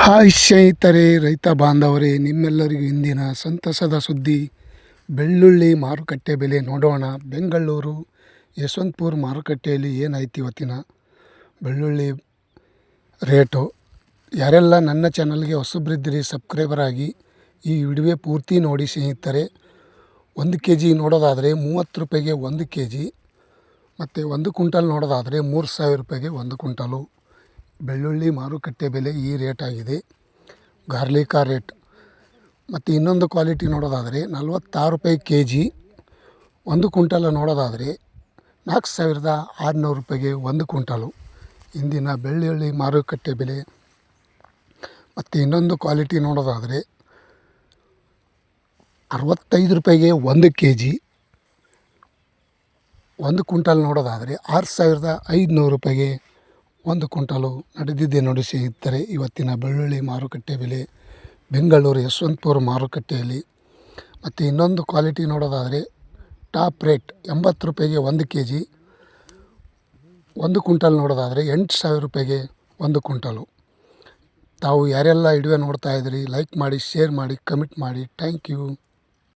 Hi ಸ್ನೇಹಿತರೆ, ರೈತ ಬಾಂಧವರೇ, ನಿಮ್ಮೆಲ್ಲರಿಗೂ ಇಂದಿನ ಸಂತಸದ ಸುದ್ದಿ. ಬೆಳ್ಳುಳ್ಳಿ ಮಾರುಕಟ್ಟೆ ಬೆಲೆ ನೋಡೋಣ. ಬೆಂಗಳೂರು ಯಶವಂತಪುರ ಮಾರುಕಟ್ಟೆಯಲ್ಲಿ ಏನಾಯ್ತು ಇವತ್ತಿನ ಬೆಳ್ಳುಳ್ಳಿ ರೇಟು? ಯಾರೆಲ್ಲ ನನ್ನ ಚಾನಲ್ಗೆ ಹೊಸಬ್ರಿದ್ದಿರಿ, ಸಬ್ಸ್ಕ್ರೈಬರ್ ಆಗಿ ಈ ವಿಡಿಯೋ ಪೂರ್ತಿ ನೋಡಿ ಸ್ನೇಹಿತರೆ. ಒಂದು ಕೆ ಜಿ ನೋಡೋದಾದರೆ ಮೂವತ್ತು ರೂಪಾಯಿಗೆ ಒಂದು ಕೆ ಜಿ ಮತ್ತು ಒಂದು ಕುಂಟಲ್ ನೋಡೋದಾದರೆ ಮೂರು ಸಾವಿರ ರೂಪಾಯಿಗೆ ಒಂದು ಕುಂಟಲು ಬೆಳ್ಳುಳ್ಳಿ ಮಾರುಕಟ್ಟೆ ಬೆಲೆ ಈ ರೇಟ್ ಆಗಿದೆ. ಗಾರ್ಲಿಕಾ ರೇಟ್. ಮತ್ತು ಇನ್ನೊಂದು ಕ್ವಾಲಿಟಿ ನೋಡೋದಾದರೆ ನಲ್ವತ್ತಾರು ರೂಪಾಯಿ ಕೆ ಜಿ ಒಂದು ಕುಂಟಲ ನೋಡೋದಾದರೆ ನಾಲ್ಕು ಸಾವಿರದ ಆರುನೂರು ರೂಪಾಯಿಗೆ ಒಂದು ಕುಂಟಲು ಇಂದಿನ ಬೆಳ್ಳುಳ್ಳಿ ಮಾರುಕಟ್ಟೆ ಬೆಲೆ. ಮತ್ತು ಇನ್ನೊಂದು ಕ್ವಾಲಿಟಿ ನೋಡೋದಾದರೆ ಅರವತ್ತೈದು ರೂಪಾಯಿಗೆ ಒಂದು ಕೆ ಜಿ ಒಂದು ಕುಂಟಲ್ ನೋಡೋದಾದರೆ ಆರು ಸಾವಿರದ ಐದುನೂರು ರೂಪಾಯಿಗೆ ಒಂದು ಕುಂಟಲು ನಡೆದಿದೆ ನುಡಿಸಿ ಇದ್ದರೆ ಇವತ್ತಿನ ಬೆಳ್ಳುಳ್ಳಿ ಮಾರುಕಟ್ಟೆ ಬೆಲೆ ಬೆಂಗಳೂರು ಯಶವಂತಪುರ ಮಾರುಕಟ್ಟೆಯಲ್ಲಿ. ಮತ್ತು ಇನ್ನೊಂದು ಕ್ವಾಲಿಟಿ ನೋಡೋದಾದರೆ ಟಾಪ್ ರೇಟ್ ಎಂಬತ್ತು ರೂಪಾಯಿಗೆ ಒಂದು ಕೆ ಜಿ ಒಂದು ಕುಂಟಲ್ ನೋಡೋದಾದರೆ ಎಂಟು ಸಾವಿರ ರೂಪಾಯಿಗೆ ಒಂದು ಕುಂಟಲು ತಾವು ಯಾರೆಲ್ಲ ವಿಡಿಯೋ ನೋಡ್ತಾ ಇದ್ದೀರಿ, ಲೈಕ್ ಮಾಡಿ, ಶೇರ್ ಮಾಡಿ, ಕಮೆಂಟ್ ಮಾಡಿ. Thank you.